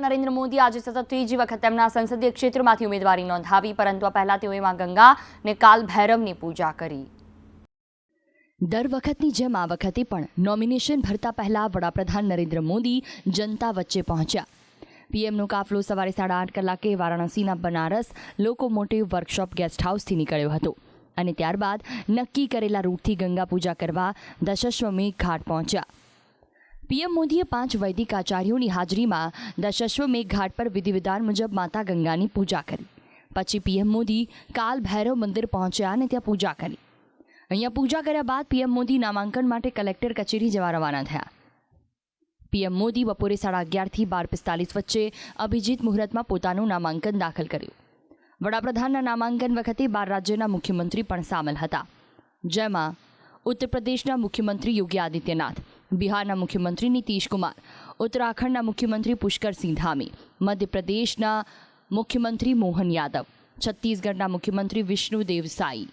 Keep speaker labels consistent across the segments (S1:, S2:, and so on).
S1: નરેન્દ્ર મોદી આજે સતત ત્રીજી વખત તેમના સંસદીય ક્ષેત્રમાંથી ઉમેદવારી નોંધાવી, પરંતુ આ પહેલા તેઓએ માં ગંગા ને કાલ ભૈરવની પૂજા કરી. દર વખતની જેમ આ વખતે પણ નોમિનેશન ભરતા પહેલા વડાપ્રધાન નરેન્દ્ર મોદી જનતા વચ્ચે પહોંચ્યા. પીએમનો કાફલો સવારે સાડા આઠ કલાકે વારાણસીના બનારસ લોકોમોટિવ વર્કશોપ ગેસ્ટ હાઉસથી નીકળ્યો હતો અને ત્યારબાદ નક્કી કરેલા રૂટથી ગંગા પૂજા કરવા દશશ્વમેઘ ઘાટ પહોંચ્યા. પીએમ મોદીએ પાંચ વૈદિક આચાર્યોની હાજરીમાં દશશ્વમેઘ ઘાટ પર વિધિવિધાન મુજબ માતા ગંગાની પૂજા કરી. પછી પીએમ મોદી કાલ ભૈરવ મંદિર પહોંચ્યા અને ત્યાં પૂજા કરી. અહીંયા પૂજા કર્યા બાદ પીએમ મોદી નામાંકન માટે કલેક્ટર કચેરી જવા રવાના થયા. પીએમ મોદી બપોરે સાડા અગિયારથી બાર પિસ્તાલીસ વચ્ચે અભિજીત મુહૂર્તમાં પોતાનું નામાંકન દાખલ કર્યું. વડાપ્રધાનના નામાંકન વખતે બાર રાજ્યના મુખ્યમંત્રી પણ સામેલ હતા. જેમાં ઉત્તર પ્રદેશના મુખ્યમંત્રી યોગી આદિત્યનાથ બિહારના મુખ્યમંત્રી નીતિશ કુમાર, ઉત્તરાખંડના મુખ્યમંત્રી પુષ્કરસિંહ ધામી, મધ્યપ્રદેશના મુખ્યમંત્રી મોહન યાદવ, છત્તીસગઢના મુખ્યમંત્રી વિષ્ણુદેવ સાઈ,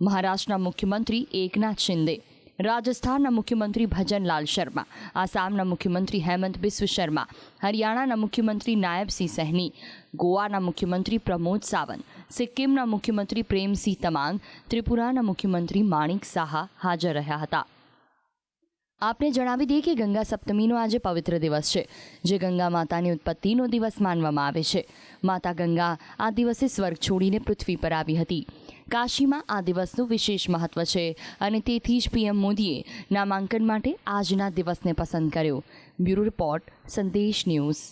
S1: મહારાષ્ટ્રના મુખ્યમંત્રી એકનાથ શિંદે, રાજસ્થાનના મુખ્યમંત્રી ભજનલાલ શર્મા, આસામના મુખ્યમંત્રી હેમંત બિસ્વ શર્મા, હરિયાણાના મુખ્યમંત્રી નાયબસિંહ સહેની ગોવાના મુખ્યમંત્રી પ્રમોદ સાવંત, સિક્કિમના મુખ્યમંત્રી પ્રેમસિંહ તમાંગ ત્રિપુરાના મુખ્યમંત્રી માણિક સાહા હાજર રહ્યા હતા. આપને જણાવી દઈએ કે ગંગા સપ્તમીનો આજે પવિત્ર દિવસ છે, જે ગંગા માતાની ઉત્પત્તિનો દિવસ માનવામાં આવે છે. માતા ગંગા આ દિવસે સ્વર્ગ છોડીને પૃથ્વી પર આવી હતી. કાશીમાં આ દિવસનું વિશેષ મહત્વ છે અને તેથી જ પીએમ મોદીએ નામાંકન માટે આજના દિવસને પસંદ કર્યો. Bureau report, Sandesh news.